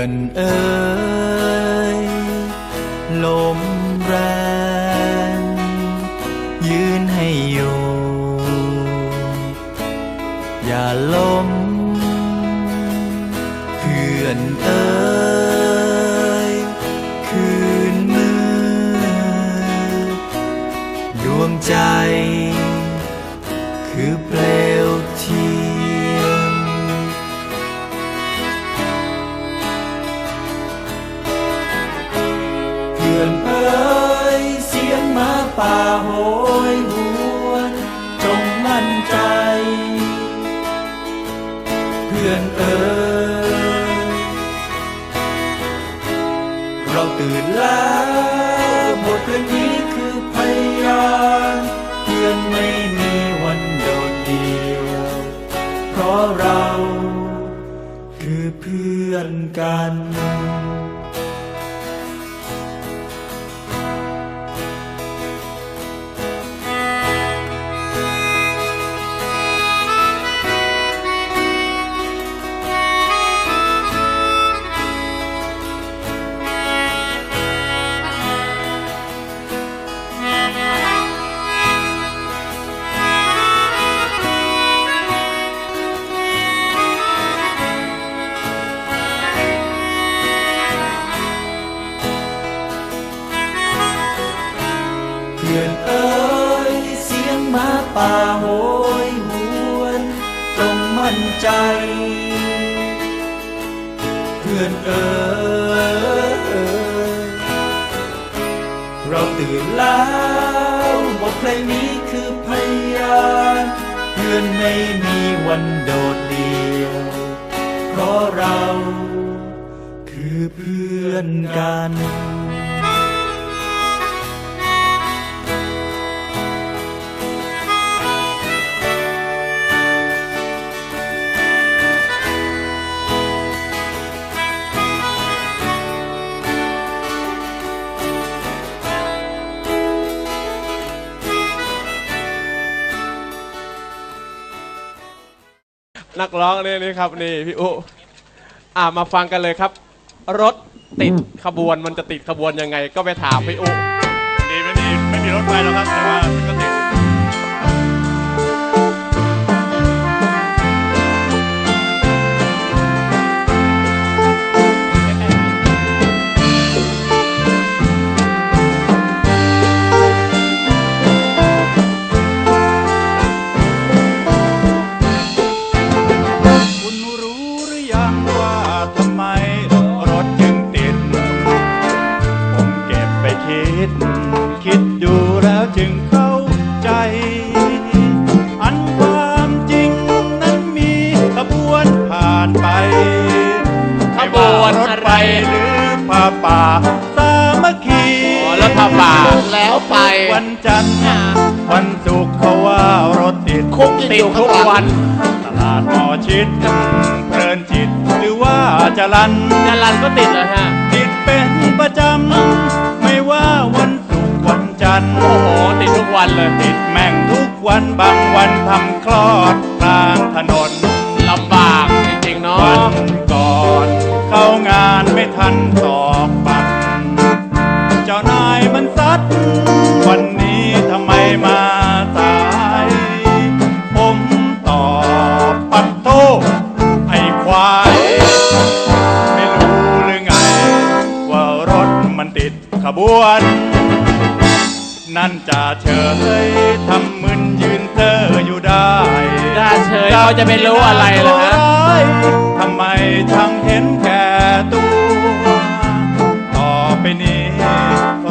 อนเอ๋ยลมแรง ยืนให้อยู่ อย่าล้มเพื่อนเอ่ยคืนมือดวงใจ ป่าโหยหวนจงมั่นใจ เพื่อนเอ่ยเราตื่นแล้วบทเพลงนี้คือพยานเพื่อนไม่มีวันโดดเดี่ยว เพราะเราคือเพื่อนกัน ป่าโหยหวนจงมั่นใจ เพื่อนเอ่ยเราตื่นแล้วบทเพลงนี้คือพยานเพื่อนไม่มีวันโดดเดี่ยว เพราะเราคือเพื่อนกัน นักร้องนี่นี่ครับนี่พี่อุอ่ามาฟังกันเลยครับ รถติดขบวนมันจะติดขบวนยังไง ก็ไปถามพี่อุดีไม่ดีไม่มีรถไฟแล้วครับแต่ว่า คุกติดทุกวัน ตลาดหมอชิดเพลินจิตหรือว่าจะลันจรันก็ติดเลยฮะ ติดเป็นประจำ ไม่ว่าวันศุกร์วันจันทร์ โอ้โห ติดทุกวันเลย ติดแม่งทุกวันบางวันทำคลอดกลางถนนลำบากจริงๆเนาวัะนก่อนเข้างานไม่ทันตอกบัตรเจ้านายมันซัด บวน นั่นจะเฉยทำมึนยืนเซออยู่ได้จ้าเฉยเขาจะไม่รู้อะไรเหรอฮะทำไมช่างเห็นแก่ตัว ต่อไปนี้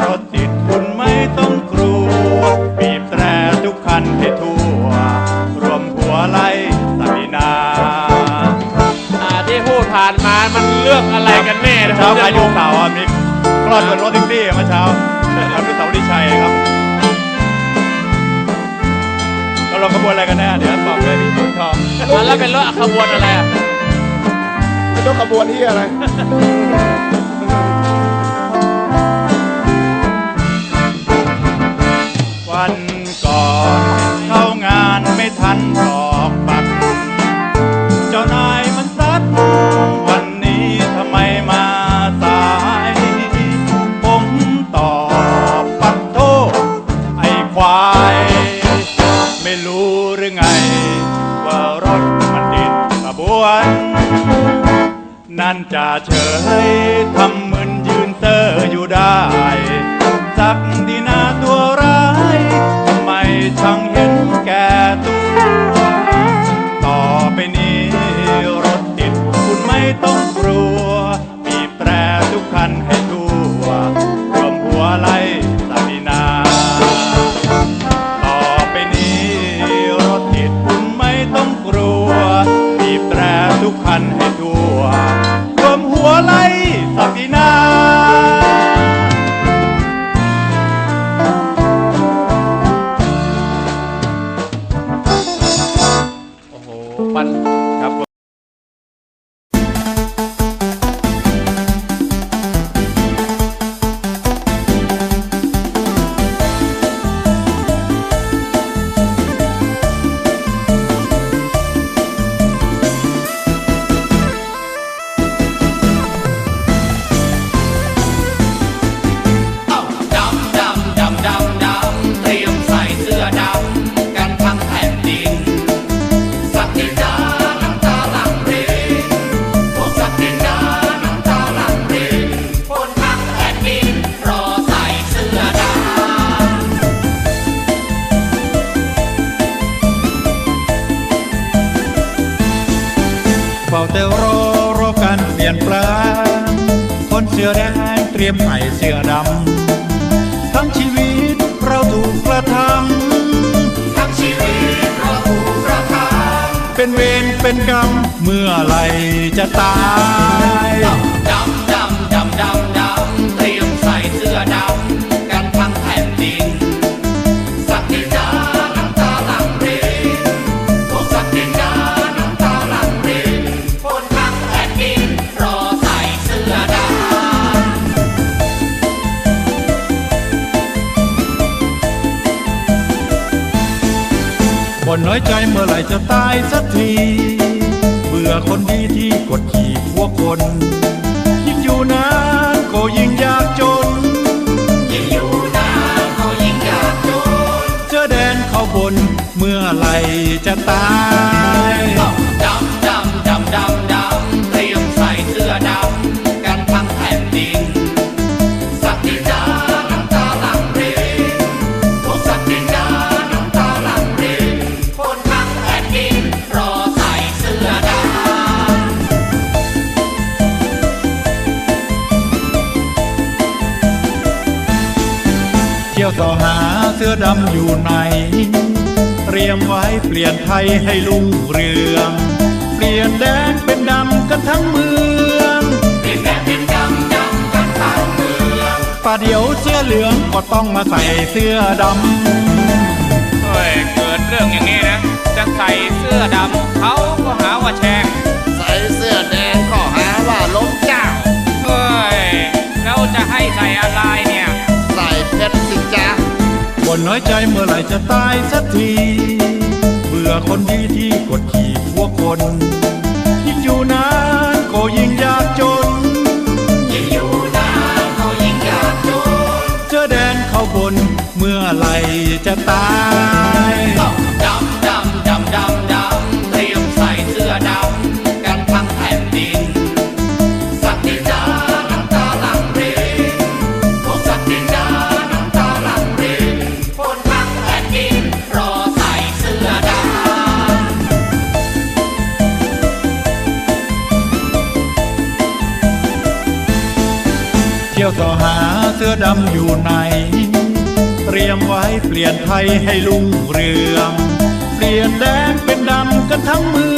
รถติดคุณไม่ต้องกลัวบีบแตรทุกคันให้ทั่ว รวมหัวไล่สมินา อ่าที่พูดผ่านมามันเรื่องอะไรกันแน่นะผเช้ามใครจะดูรู้ข่าวอะมี คลอดบนรถแท็กซี่เมื่อเช้าแถวอนุสาวรีย์ชัยครับแล้วเราขบวนอะไรกันแน่เดี๋ยวบอกเลยพี่คุณทองอะแล้วเป็นรถขบวนอะไรอะ เป็นรถขบวนที่อะไร เป็นเวรเป็นกรรมเมื่อไรจะตาย คนน้อยใจเมื่อไหรจะตายสักที เบื่อคนดีที่กดขี่พวกคน ยิ่งอยู่นานก็ยิ่งยากจน ยิ่งอยู่นานก็ยิ่งยากจน เจอแดนเข้าบนเมื่อไหรจะตาย เสื้อดำอยู่ไหน เตรียมไว้เปลี่ยนไทยให้ลุ่งเรือง เปลี่ยนแดนเป็นดำกันทั้งเมืองเปลี่ยนแดงเป็นดำดำกันทั้งเมืองป่าเดี๋ยวเสื้อเหลืองก็ต้องมาใส่เสื้อดเฮ้ยเกิดเรื่องอย่างนี้นะ จะใส่เสื้อดำเขาก็หาว่าแช่งใส่เสื้อแดงก็หาว่าล้มเจ้าเฮ้ยแล้วจะให้ใส่อะไรเนี่ย ใส่เพชรสิจ้า คนน้อยใจเมื่อไหร่จะตายสักที เบื่อคนดีที่กดขี่หัวคน ยิ่งอยู่นานก็ยิ่งยากจน ยิ่งอยู่นานก็ยิ่งยากจน เจอแดนเข้าบนเมื่อไหร่จะตาย ที่ยวต่อหาเสื้อดำอยู่ไหน เตรียมไว้เปลี่ยนไทยให้ลุ่งเรือง เปลี่ยนแดนเป็นดำกันทั้งเมื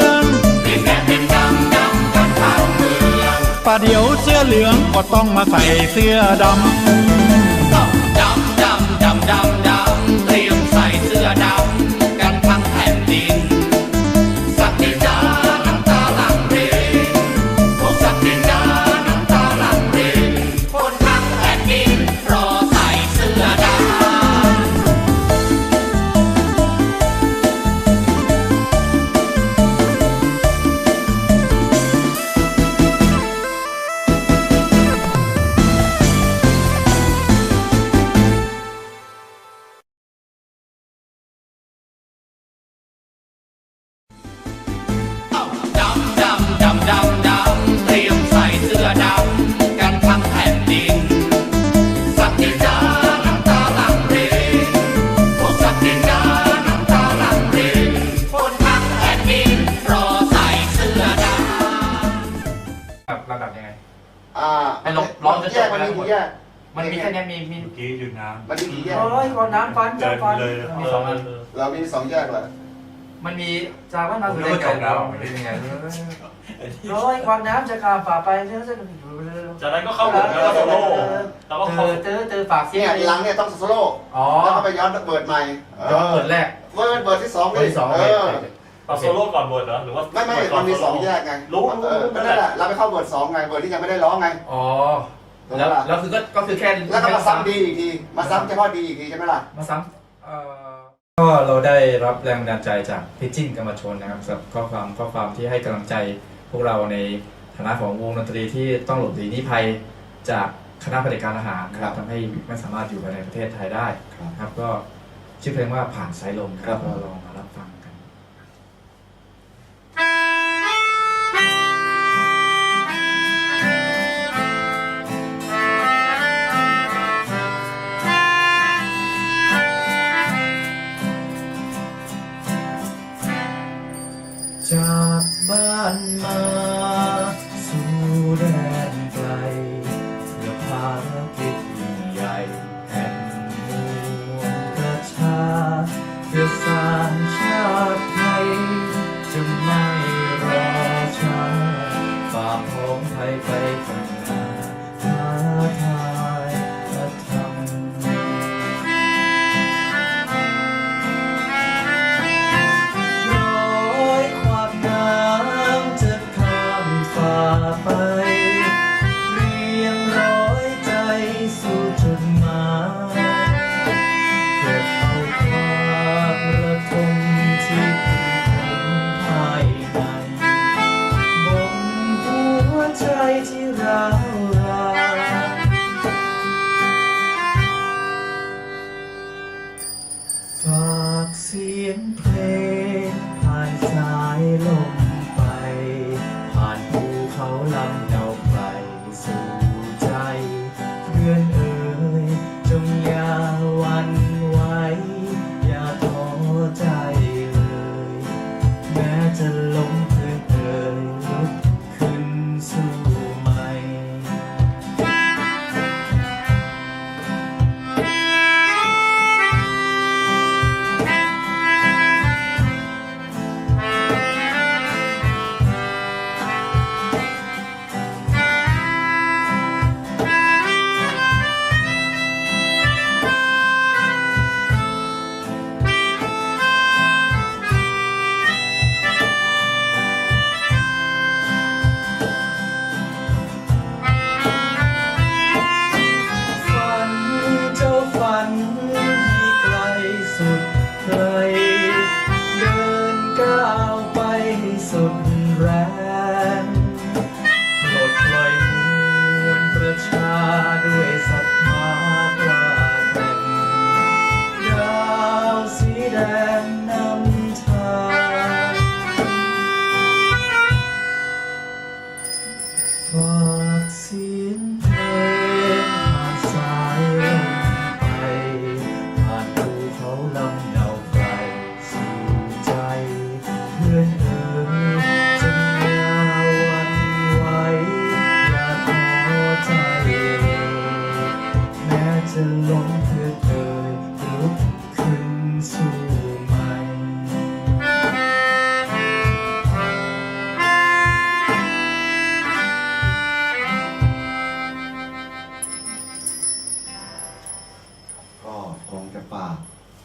องเปลี่ยนแดงเป็นดำดำกันทั้งเมืองป่าเดี๋ยวเสื้อเหลืองก็ต้องมาใส่เสื้อดำดำดำดำดำดำดำเตรียมใส่เสื้อดำ มันมีแค่เนี้ยมีมีเมื่อกี้หยุดน้มันมีกี่แยกร้อยก่อนน้ำฟันจะฟันเดินเลย มีสองอันเรามีสองแยกเลยมันมีจากว่าำน้ำผมสุนึดกว่าจบแล้วเป็นยังไงร้อยก่อนน้ำจะกาฝ่าไปเรื่อยจากนั้นก็เข้าบทแล้วก็โซโล่แล้วก็เจเข้าอเจอเจอฝากเสียเนี่ยงหลังเนี่ยต้องโซโล่อ๋อแล้วก็ไปย้อนเปิดใหม่ย้อนเปิดแรกเปิดเปิดที่สองเปิดที่สองเอเลยอเอาโซโล่ก่อนบทเหรอหรือว่าไม่ไม่ก่มันมีสองโล่ แยกไงรู้เออรู้นั่นแหละเราไปเข้าเบิร์ดสองไงเบิร์ดที่ยังไม่ได้ร้องไง อ๋อ แล้วแล้วคือก็ก็คือแค่แล้วก็มาซ้ำดีอีกที มาซ้ำเฉพาะดีอีกทีใช่ไหมล่ะ มาซ้ำเอ่อก็เราได้รับแรงบันดาลใจจากพี่จิ้นกรรมชนนะครับสำหรับข้อความข้อความที่ให้กำลังใจพวกเราในฐานะของวงดนตรีที่ต้องหลบหนีหนี้ภัยจากคณะเผด็จการทหารนะคครัรับบทำให้ไม่สามารถอยู่ภายในประเทศไทยได้ครับครับก็ชื่อเพลงว่าผ่านสายลมคครัรับบก็ลองมารับฟัง จากบ้านมาสู่แดน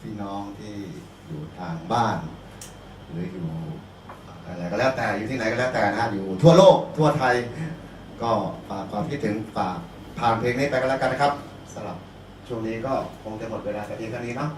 พี่น้องที่อยู่ทางบ้าน หรืออยู่อะไรก็แล้วแต่อยู่ที่ไหนก็แล้วแต่นะอยู่ทั่วโลกทั่วไทย ก็ฝากความคิดถึงฝากผ่านเพลงนี้ไปก็แล้วกันนะครับสำหรับช่วงนี้ก็คงจะหมดเวลาแต่เพียงเท่านี้เนาะ